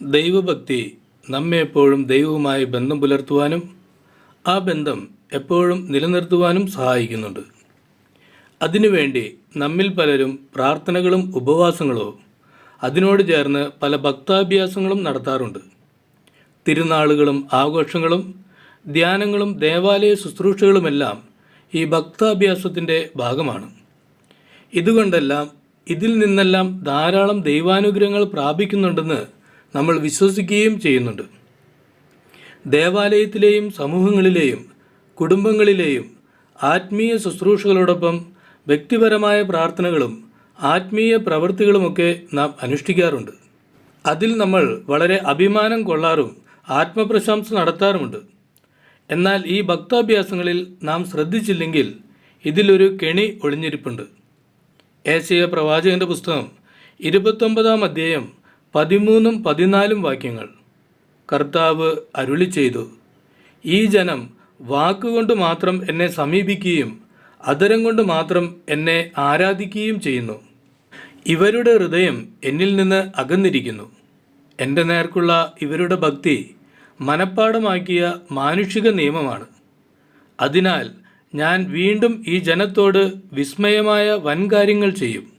ദൈവഭക്തി നമ്മെ എപ്പോഴും ദൈവവുമായി ബന്ധം പുലർത്തുവാനും ആ ബന്ധം എപ്പോഴും നിലനിർത്തുവാനും സഹായിക്കുന്നുണ്ട്. അതിനുവേണ്ടി നമ്മിൽ പലരും പ്രാർത്ഥനകളും ഉപവാസങ്ങളോ അതിനോട് ചേർന്ന് പല ഭക്താഭ്യാസങ്ങളും നടത്താറുണ്ട്. തിരുനാളുകളും ആഘോഷങ്ങളും ധ്യാനങ്ങളും ദേവാലയ ശുശ്രൂഷകളുമെല്ലാം ഈ ഭക്താഭ്യാസത്തിന്റെ ഭാഗമാണ്. ഇതുകൊണ്ടെല്ലാം ഇതിൽ നിന്നെല്ലാം ധാരാളം ദൈവാനുഗ്രഹങ്ങൾ പ്രാപിക്കുന്നുണ്ടെന്ന് നമ്മൾ വിശ്വസിക്കുകയും ചെയ്യുന്നുണ്ട്. ദേവാലയത്തിലെയും സമൂഹങ്ങളിലെയും കുടുംബങ്ങളിലെയും ആത്മീയ ശുശ്രൂഷകളോടൊപ്പം വ്യക്തിപരമായ പ്രാർത്ഥനകളും ആത്മീയ പ്രവൃത്തികളുമൊക്കെ നാം അനുഷ്ഠിക്കാറുണ്ട്. അതിൽ നമ്മൾ വളരെ അഭിമാനം കൊള്ളാറും ആത്മപ്രശംസ നടത്താറുമുണ്ട്. എന്നാൽ ഈ ഭക്താഭ്യാസങ്ങളിൽ നാം ശ്രദ്ധിച്ചില്ലെങ്കിൽ ഇതിലൊരു കെണി ഒളിഞ്ഞിരിപ്പുണ്ട്. ഏശയ പ്രവാചകന്റെ പുസ്തകം ഇരുപത്തൊമ്പതാം അധ്യായം പതിമൂന്നും പതിനാലും വാക്യങ്ങൾ കർത്താവ് അരുളി ചെയ്തു. ഈ ജനം വാക്കുകൊണ്ട് മാത്രം എന്നെ സമീപിക്കുകയും അതരം കൊണ്ട് മാത്രം എന്നെ ആരാധിക്കുകയും ചെയ്യുന്നു. ഇവരുടെ ഹൃദയം എന്നിൽ നിന്ന് അകന്നിരിക്കുന്നു. എന്റെ നേർക്കുള്ള ഇവരുടെ ഭക്തി മനഃപ്പാടമാക്കിയ മാനുഷിക നിയമമാണ്. അതിനാൽ ഞാൻ വീണ്ടും ഈ ജനത്തോട് വിസ്മയമായ വൻകാര്യങ്ങൾ ചെയ്യും.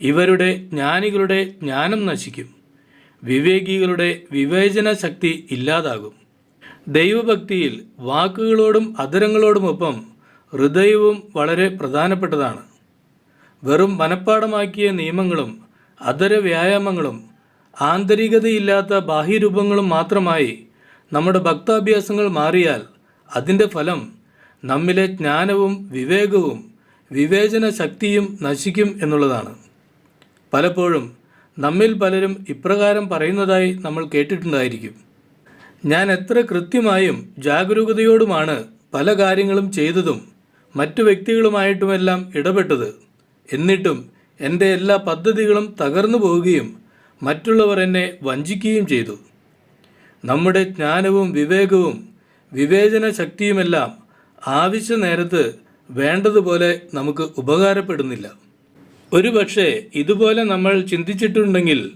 ഇവരുടെ ജ്ഞാനികളുടെ ജ്ഞാനം നശിക്കും. വിവേകികളുടെ വിവേചന ശക്തി ഇല്ലാതാകും. ദൈവഭക്തിയിൽ വാക്കുകളോടും അധരങ്ങളോടുമൊപ്പം ഹൃദയവും വളരെ പ്രധാനപ്പെട്ടതാണ്. വെറും മനഃപ്പാടമാക്കിയ നിയമങ്ങളും അധര വ്യായാമങ്ങളും ആന്തരികതയില്ലാത്ത ബാഹ്യരൂപങ്ങളും മാത്രമായി നമ്മുടെ ഭക്താഭ്യാസങ്ങൾ മാറിയാൽ അതിന്റെ ഫലം നമ്മിലെ ജ്ഞാനവും വിവേകവും വിവേചന ശക്തിയും നശിക്കും എന്നുള്ളതാണ്. പലപ്പോഴും നമ്മിൽ പലരും ഇപ്രകാരം പറയുന്നതായി നമ്മൾ കേട്ടിട്ടുണ്ടായിരിക്കും. ഞാൻ എത്ര കൃത്യമായും ജാഗരൂകതയോടുമാണ് പല കാര്യങ്ങളും ചെയ്തതും മറ്റു വ്യക്തികളുമായിട്ടുമെല്ലാം ഇടപെട്ടത്. എന്നിട്ടും എന്റെ എല്ലാ പദ്ധതികളും തകർന്നു പോവുകയും മറ്റുള്ളവർ എന്നെ വഞ്ചിക്കുകയും ചെയ്തു. നമ്മുടെ ജ്ഞാനവും വിവേകവും വിവേചന ശക്തിയുമെല്ലാം ആവശ്യ നേരത്ത് വേണ്ടതുപോലെ നമുക്ക് ഉപകാരപ്പെടുന്നില്ല. ഒരുപക്ഷെ ഇതുപോലെ നമ്മൾ ചിന്തിച്ചിട്ടുണ്ടെങ്കിൽ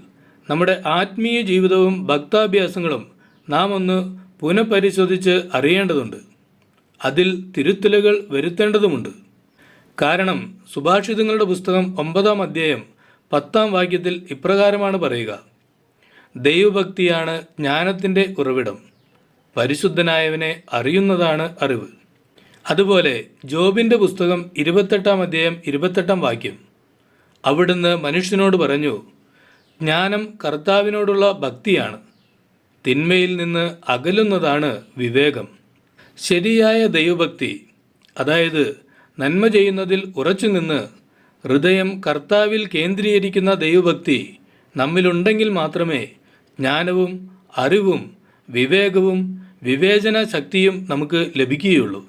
നമ്മുടെ ആത്മീയ ജീവിതവും ഭക്താഭ്യാസങ്ങളും നാം ഒന്ന് പുനഃപരിശോധിച്ച് അറിയേണ്ടതുണ്ട്. അതിൽ തിരുത്തലുകൾ വരുത്തേണ്ടതുമുണ്ട്. കാരണം സുഭാഷിതങ്ങളുടെ പുസ്തകം ഒമ്പതാം അധ്യായം പത്താം വാക്യത്തിൽ ഇപ്രകാരമാണ് പറയുക. ദൈവഭക്തിയാണ് ജ്ഞാനത്തിന്റെ ഉറവിടം. പരിശുദ്ധനായവനെ അറിയുന്നതാണ് അറിവ്. അതുപോലെ ജോബിന്റെ പുസ്തകം ഇരുപത്തെട്ടാം അധ്യായം ഇരുപത്തെട്ടാം വാക്യം. അവിടുന്ന് മനുഷ്യനോട് പറഞ്ഞു ജ്ഞാനം കർത്താവിനോടുള്ള ഭക്തിയാണ്. തിന്മയിൽ നിന്ന് അകലുന്നതാണ് വിവേകം. ശരിയായ ദൈവഭക്തി അതായത് നന്മ ചെയ്യുന്നതിൽ ഉറച്ചു നിന്ന് ഹൃദയം കർത്താവിൽ കേന്ദ്രീകരിക്കുന്ന ദൈവഭക്തി നമ്മിലുണ്ടെങ്കിൽ മാത്രമേ ജ്ഞാനവും അറിവും വിവേകവും വിവേചന ശക്തിയും നമുക്ക് ലഭിക്കുകയുള്ളൂ.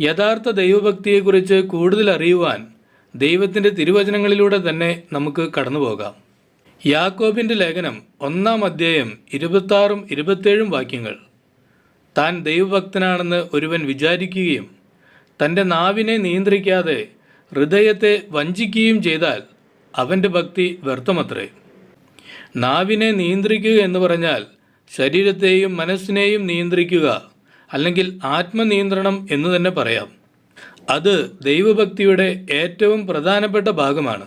യഥാർത്ഥ ദൈവഭക്തിയെക്കുറിച്ച് കൂടുതൽ അറിയുവാൻ ദൈവത്തിന്റെ തിരുവചനങ്ങളിലൂടെ തന്നെ നമുക്ക് കടന്നു പോകാം യാക്കോബിന്റെ ലേഖനം ഒന്നാം അധ്യായം ഇരുപത്താറും ഇരുപത്തേഴും വാക്യങ്ങൾ. താൻ ദൈവഭക്തനാണെന്ന് ഒരുവൻ വിചാരിക്കുകയും തന്റെ നാവിനെ നിയന്ത്രിക്കാതെ ഹൃദയത്തെ വഞ്ചിക്കുകയും ചെയ്താൽ അവന്റെ ഭക്തി വ്യർത്ഥമത്രേ. നാവിനെ നിയന്ത്രിക്കുക എന്ന് പറഞ്ഞാൽ ശരീരത്തെയും മനസ്സിനെയും നിയന്ത്രിക്കുക അല്ലെങ്കിൽ ആത്മനിയന്ത്രണം എന്ന് തന്നെ പറയാം. അത് ദൈവഭക്തിയുടെ ഏറ്റവും പ്രധാനപ്പെട്ട ഭാഗമാണ്.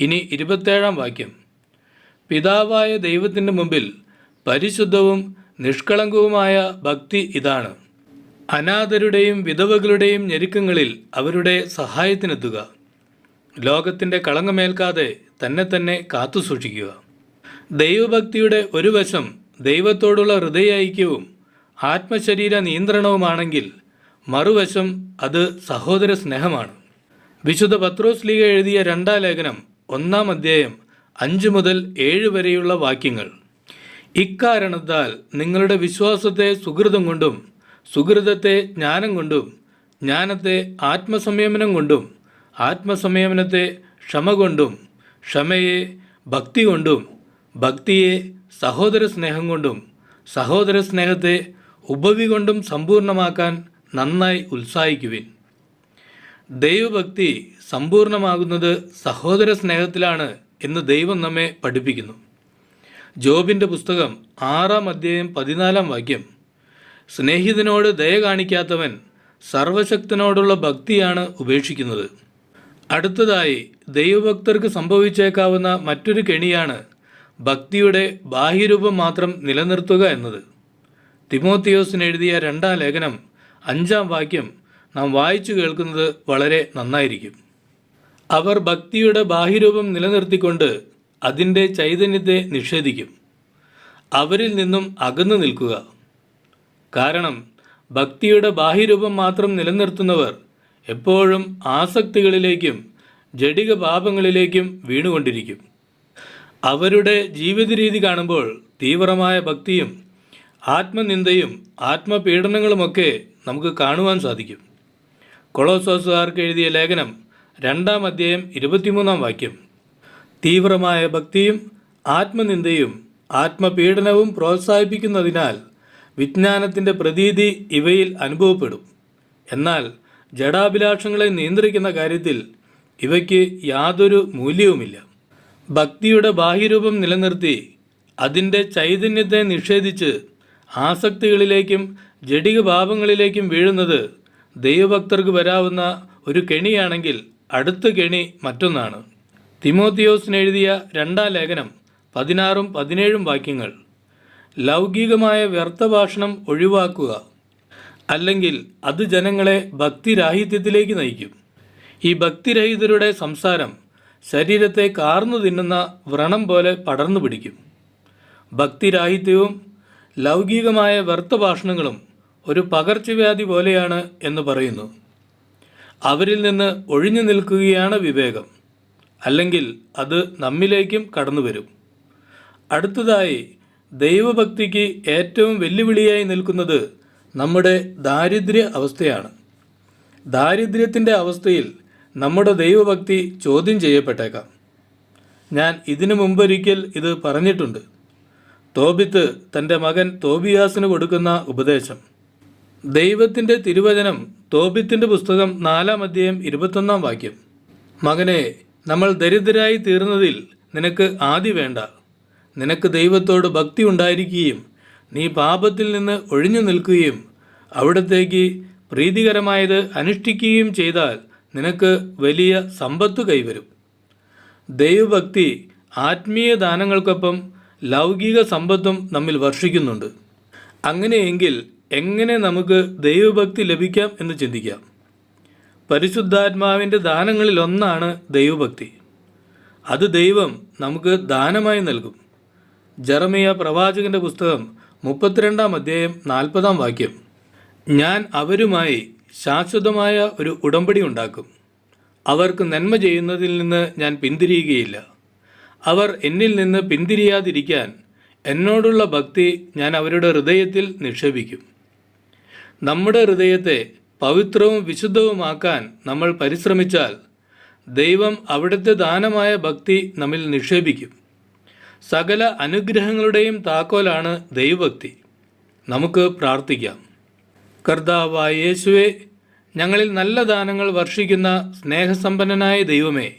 ഇനി ഇരുപത്തേഴാം വാക്യം. പിതാവായ ദൈവത്തിന്റെ മുമ്പിൽ പരിശുദ്ധവും നിഷ്കളങ്കവുമായ ഭക്തി ഇതാണ്. അനാഥരുടെയും വിധവകളുടെയും ഞെരുക്കങ്ങളിൽ അവരുടെ സഹായത്തിനെത്തുക. ലോകത്തിന്റെ കളങ്കമേൽക്കാതെ തന്നെ തന്നെ കാത്തുസൂക്ഷിക്കുക ദൈവഭക്തിയുടെ ഒരു വശം ദൈവത്തോടുള്ള ഹൃദയൈക്യവും ആത്മശരീര നിയന്ത്രണവുമാണെങ്കിൽ മറുവശം അത് സഹോദര സ്നേഹമാണ്. വിശുദ്ധ പത്രോസ് ലീഗ എഴുതിയ രണ്ടാം ലേഖനം ഒന്നാം അധ്യായം അഞ്ച് മുതൽ ഏഴ് വരെയുള്ള വാക്യങ്ങൾ. ഇക്കാരണത്താൽ നിങ്ങളുടെ വിശ്വാസത്തെ സുഹൃതം കൊണ്ടും സുഹൃതത്തെ ജ്ഞാനം കൊണ്ടും ജ്ഞാനത്തെ ആത്മസംയമനം കൊണ്ടും ആത്മസംയമനത്തെ ക്ഷമ കൊണ്ടും ക്ഷമയെ ഭക്തി കൊണ്ടും ഭക്തിയെ സഹോദര സ്നേഹം കൊണ്ടും സഹോദര സ്നേഹത്തെ ഉപവി കൊണ്ടും സമ്പൂർണമാക്കാൻ നന്നായി ഉത്സാഹിക്കുവിൻ. ദൈവഭക്തി സമ്പൂർണമാകുന്നത് സഹോദര സ്നേഹത്തിലാണ് എന്ന് ദൈവം നമ്മെ പഠിപ്പിക്കുന്നു. ജോബിന്റെ പുസ്തകം ആറാം അധ്യായം പതിനാലാം വാക്യം. സ്നേഹിതനോട് ദയ കാണിക്കാത്തവൻ സർവശക്തനോടുള്ള ഭക്തിയാണ് ഉപേക്ഷിക്കുന്നത്. അടുത്തതായി ദൈവഭക്തർക്ക് സംഭവിച്ചേക്കാവുന്ന മറ്റൊരു കെണിയാണ് ഭക്തിയുടെ ബാഹ്യരൂപം മാത്രം നിലനിർത്തുക എന്നത്. തിമോത്തിയോസിന് എഴുതിയ രണ്ടാം ലേഖനം അഞ്ചാം വാക്യം നാം വായിച്ചു കേൾക്കുന്നത് വളരെ നന്നായിരിക്കും. അവർ ഭക്തിയുടെ ബാഹ്യരൂപം നിലനിർത്തിക്കൊണ്ട് അതിന്റെ ചൈതന്യത്തെ നിഷേധിക്കും. അവരിൽ നിന്നും അകന്നു നിൽക്കുക. കാരണം ഭക്തിയുടെ ബാഹ്യരൂപം മാത്രം നിലനിർത്തുന്നവർ എപ്പോഴും ആസക്തികളിലേക്കും ജഡിക പാപങ്ങളിലേക്കും വീണുകൊണ്ടിരിക്കും. അവരുടെ ജീവിത രീതി കാണുമ്പോൾ തീവ്രമായ ഭക്തിയും ആത്മനിന്ദയും ആത്മപീഡനങ്ങളുമൊക്കെ നമുക്ക് കാണുവാൻ സാധിക്കും. കൊളോസോസുകാർക്ക് എഴുതിയ ലേഖനം രണ്ടാം അധ്യായം ഇരുപത്തിമൂന്നാം വാക്യം. തീവ്രമായ ഭക്തിയും ആത്മനിന്ദയും ആത്മപീഡനവും പ്രോത്സാഹിപ്പിക്കുന്നതിനാൽ വിജ്ഞാനത്തിന്റെ പ്രതീതി ഇവയിൽ അനുഭവപ്പെടും. എന്നാൽ ജഡാഭിലാഷങ്ങളെ നിയന്ത്രിക്കുന്ന കാര്യത്തിൽ ഇവയ്ക്ക് യാതൊരു മൂല്യവുമില്ല. ഭക്തിയുടെ ബാഹ്യരൂപം നിലനിർത്തി അതിന്റെ ചൈതന്യത്തെ നിഷേധിച്ച് ആസക്തികളിലേക്കും ജഡിക ഭാവങ്ങളിലേക്കും വീഴുന്നത് ദൈവഭക്തർക്ക് വരാവുന്ന ഒരു കെണിയാണെങ്കിൽ അടുത്ത കെണി മറ്റൊന്നാണ്. തിമോത്തിയോസിന് എഴുതിയ രണ്ടാം ലേഖനം പതിനാറും പതിനേഴും വാക്യങ്ങൾ. ലൗകികമായ വ്യർത്ഥഭാഷണം ഒഴിവാക്കുക. അല്ലെങ്കിൽ അത് ജനങ്ങളെ ഭക്തിരാഹിത്യത്തിലേക്ക് നയിക്കും. ഈ ഭക്തിരഹിതരുടെ സംസാരം ശരീരത്തെ കാർന്നു തിന്നുന്ന വ്രണം പോലെ പടർന്നു പിടിക്കും. ഭക്തിരാഹിത്യവും ലൗകികമായ വ്യർത്ഥഭാഷണങ്ങളും ഒരു പകർച്ചവ്യാധി പോലെയാണ് എന്ന് പറയുന്നു. അവരിൽ നിന്ന് ഒഴിഞ്ഞു നിൽക്കുകയാണ് വിവേകം. അല്ലെങ്കിൽ അത് നമ്മിലേക്കും കടന്നു വരും. അടുത്തതായി ദൈവഭക്തിക്ക് ഏറ്റവും വെല്ലുവിളിയായി നിൽക്കുന്നത് നമ്മുടെ ദാരിദ്ര്യ അവസ്ഥയാണ്. ദാരിദ്ര്യത്തിന്റെ അവസ്ഥയിൽ നമ്മുടെ ദൈവഭക്തി ചോദ്യം ചെയ്യപ്പെട്ടേക്കാം. ഞാൻ ഇതിനു മുമ്പൊരിക്കൽ ഇത് പറഞ്ഞിട്ടുണ്ട്. തോബിത്ത് തന്റെ മകൻ തോബിയാസിന് കൊടുക്കുന്ന ഉപദേശം. ദൈവത്തിന്റെ തിരുവചനം തോപിത്തിന്റെ പുസ്തകം നാലാം അധ്യായം ഇരുപത്തൊന്നാം വാക്യം. മകനെ നമ്മൾ ദരിദ്രരായി തീർന്നതിൽ നിനക്ക് ആദി വേണ്ട. നിനക്ക് ദൈവത്തോട് ഭക്തി ഉണ്ടായിരിക്കുകയും നീ പാപത്തിൽ നിന്ന് ഒഴിഞ്ഞു നിൽക്കുകയും അവിടത്തേക്ക് പ്രീതികരമായത് അനുഷ്ഠിക്കുകയും ചെയ്താൽ നിനക്ക് വലിയ സമ്പത്ത് കൈവരും. ദൈവഭക്തി ആത്മീയ ദാനങ്ങൾക്കൊപ്പം ലൗകിക സമ്പത്തും നമ്മിൽ വർഷിക്കുന്നുണ്ട്. അങ്ങനെയെങ്കിൽ എങ്ങനെ നമുക്ക് ദൈവഭക്തി ലഭിക്കാം എന്ന് ചിന്തിക്കാം. പരിശുദ്ധാത്മാവിന്റെ ദാനങ്ങളിൽ ഒന്നാണ് ദൈവഭക്തി. അത് ദൈവം നമുക്ക് ദാനമായി നൽകും. ജറമിയ പ്രവാചകന്റെ പുസ്തകം മുപ്പത്തിരണ്ടാം അധ്യായം നാൽപ്പതാം വാക്യം. ഞാൻ അവരുമായി ശാശ്വതമായ ഒരു ഉടമ്പടി ഉണ്ടാക്കും. അവർക്ക് നന്മ ചെയ്യുന്നതിൽ നിന്ന് ഞാൻ പിന്തിരിയുകയില്ല. അവർ എന്നിൽ നിന്ന് പിന്തിരിയാതിരിക്കാൻ എന്നോടുള്ള ഭക്തി ഞാൻ അവരുടെ ഹൃദയത്തിൽ നിക്ഷേപിക്കും. നമ്മുടെ ഹൃദയത്തെ പവിത്രവും വിശുദ്ധവുമാക്കാൻ നമ്മൾ പരിശ്രമിച്ചാൽ ദൈവം അവിടുത്തെ ദാനമായ ഭക്തി നമ്മിൽ നിക്ഷേപിക്കും. സകല അനുഗ്രഹങ്ങളുടെയും താക്കോലാണ് ദൈവഭക്തി. നമുക്ക് പ്രാർത്ഥിക്കാം. കർത്താവായ യേശുവെ ഞങ്ങളിൽ നല്ല ദാനങ്ങൾ വർഷിക്കുന്ന സ്നേഹസമ്പന്നനായ ദൈവമേ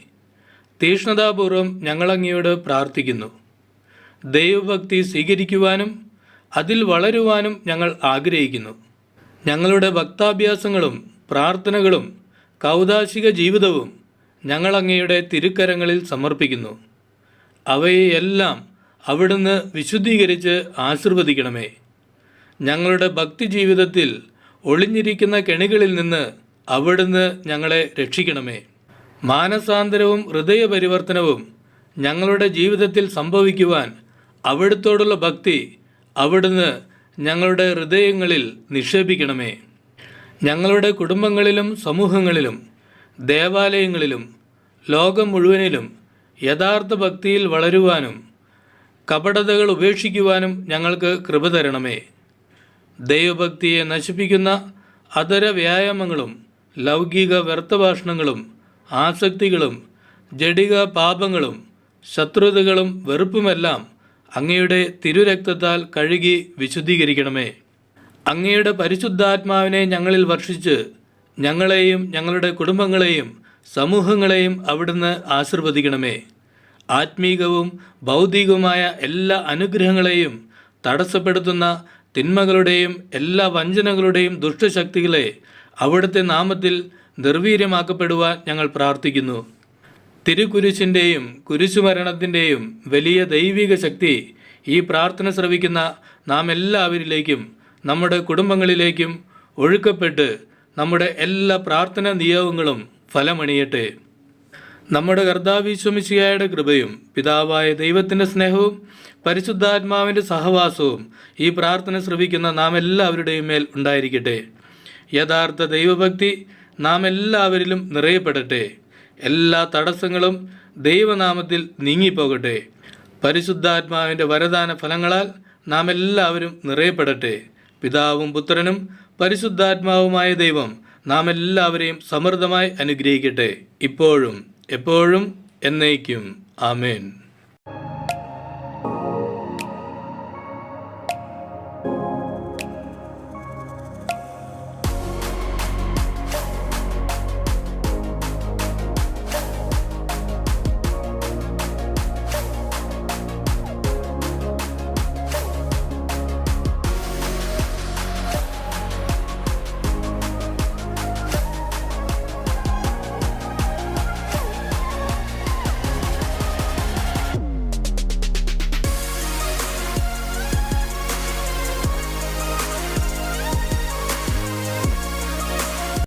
തീഷ്ണതാപൂർവം ഞങ്ങളങ്ങയോട് പ്രാർത്ഥിക്കുന്നു. ദൈവഭക്തി സ്വീകരിക്കുവാനും അതിൽ വളരുവാനും ഞങ്ങൾ ആഗ്രഹിക്കുന്നു. ഞങ്ങളുടെ ഭക്താഭ്യാസങ്ങളും പ്രാർത്ഥനകളും കൗതാശിക ജീവിതവും ഞങ്ങളങ്ങയുടെ തിരുക്കരങ്ങളിൽ സമർപ്പിക്കുന്നു. അവയെല്ലാം അവിടുന്ന് വിശുദ്ധീകരിച്ച് ആശീർവദിക്കണമേ. ഞങ്ങളുടെ ഭക്തി ജീവിതത്തിൽ ഒളിഞ്ഞിരിക്കുന്ന കെണികളിൽ നിന്ന് അവിടുന്ന് ഞങ്ങളെ രക്ഷിക്കണമേ. മാനസാന്തരവും ഹൃദയപരിവർത്തനവും ഞങ്ങളുടെ ജീവിതത്തിൽ സംഭവിക്കുവാൻ അവിടുത്തോടുള്ള ഭക്തി അവിടുന്ന് ഞങ്ങളുടെ ഹൃദയങ്ങളിൽ നിക്ഷേപിക്കണമേ. ഞങ്ങളുടെ കുടുംബങ്ങളിലും സമൂഹങ്ങളിലും ദേവാലയങ്ങളിലും ലോകം മുഴുവനിലും യഥാർത്ഥ ഭക്തിയിൽ വളരുവാനും കപടതകൾ ഉപേക്ഷിക്കുവാനും ഞങ്ങൾക്ക് കൃപ തരണമേ. ദൈവഭക്തിയെ നശിപ്പിക്കുന്ന അതര വ്യായാമങ്ങളും ലൗകിക വ്യർത്ഥഭാഷണങ്ങളും ആസക്തികളും ജഡിക പാപങ്ങളും ശത്രുതകളും വെറുപ്പുമെല്ലാം അങ്ങയുടെ തിരുരക്തത്താൽ കഴുകി വിശുദ്ധീകരിക്കണമേ. അങ്ങയുടെ പരിശുദ്ധാത്മാവിനെ ഞങ്ങളിൽ വർഷിച്ച് ഞങ്ങളെയും ഞങ്ങളുടെ കുടുംബങ്ങളെയും സമൂഹങ്ങളെയും അവിടുന്ന് ആശീർവദിക്കണമേ. ആത്മീകവും ഭൗതികവുമായ എല്ലാ അനുഗ്രഹങ്ങളെയും തടസ്സപ്പെടുത്തുന്ന തിന്മകളുടെയും എല്ലാ വഞ്ചനകളുടെയും ദുഷ്ടശക്തികളെ അവിടുത്തെ നാമത്തിൽ നിർവീര്യമാക്കപ്പെടുവാൻ ഞങ്ങൾ പ്രാർത്ഥിക്കുന്നു. തിരുക്കുരിശിന്റെയും കുരിശുമരണത്തിന്റെയും വലിയ ദൈവിക ശക്തി ഈ പ്രാർത്ഥന ശ്രവിക്കുന്ന നാം എല്ലാവരിലേക്കും നമ്മുടെ കുടുംബങ്ങളിലേക്കും ഒഴുക്കപ്പെട്ട് നമ്മുടെ എല്ലാ പ്രാർത്ഥന നിയോഗങ്ങളും ഫലമണിയട്ടെ. നമ്മുടെ കർത്താവിശ്വമിശിയായുടെ കൃപയും പിതാവായ ദൈവത്തിന്റെ സ്നേഹവും പരിശുദ്ധാത്മാവിന്റെ സഹവാസവും ഈ പ്രാർത്ഥന ശ്രവിക്കുന്ന നാം എല്ലാവരുടെയും മേൽ ഉണ്ടായിരിക്കട്ടെ. യഥാർത്ഥ ദൈവഭക്തി നാം എല്ലാവരിലും നിറയപ്പെടട്ടെ. എല്ലാ തടസ്സങ്ങളും ദൈവനാമത്തിൽ നീങ്ങിപ്പോകട്ടെ. പരിശുദ്ധാത്മാവിന്റെ വരദാന ഫലങ്ങളാൽ നാം എല്ലാവരും നിറയപ്പെടട്ടെ. പിതാവും പുത്രനും പരിശുദ്ധാത്മാവുമായ ദൈവം നാം എല്ലാവരെയും സമൃദ്ധമായി അനുഗ്രഹിക്കട്ടെ. ഇപ്പോഴും എപ്പോഴും എന്നേക്കും. ആമേൻ.